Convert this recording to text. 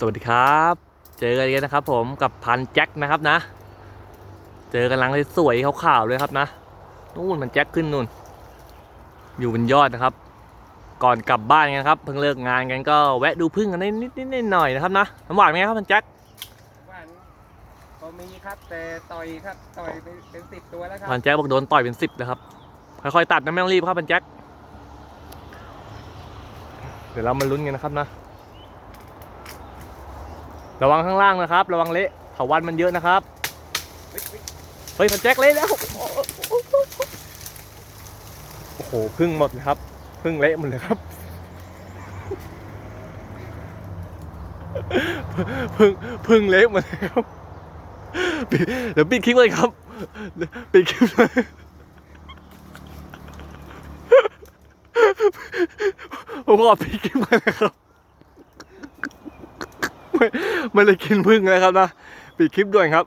สวัสดีครับ เจอกันอีกแล้วนะครับผมกับพันแจ็คนะครับนะ เจอกำลังเลยสวยขาวๆเลยครับนะนู่นมันแจ็คขึ้นนู่น อยู่บนยอดนะครับ ก่อนกลับบ้านกันครับเพิ่งเลิกงานกันก็แวะดูพึ่งกันนิดนิดๆหน่อยๆนะครับนะน้ำหวานไหมครับพันแจ็คหวานพอมีครับแต่ต่อยครับต่อยเป็นเป็นสิบตัวแล้วครัพับนแจ็คบอกโดนต่อยเป็นสิบนะครับค่อยๆตัดนะไม่ต้องรีบครับพันแจ็คเดี๋ยวเรามาลุ้นกันนะครับนะ ระวังข้างล่างนะครับ ระวังเละเถาวันมันเยอะนะครับ เฮ้ยพันแจ็คเละแล้ว โอ้โหพึ่งหมดครับพึ่งเละหมดเลยครับพึ่งพึ่งเละหมดเลยครับเดี๋ยวปิดคลิปเลยครับปิดคลิปเลยผมขอปิดคลิปเลยครับ ไม่ได้กินพึ่งเลยครับนะ ปิดคลิปด้วยครับ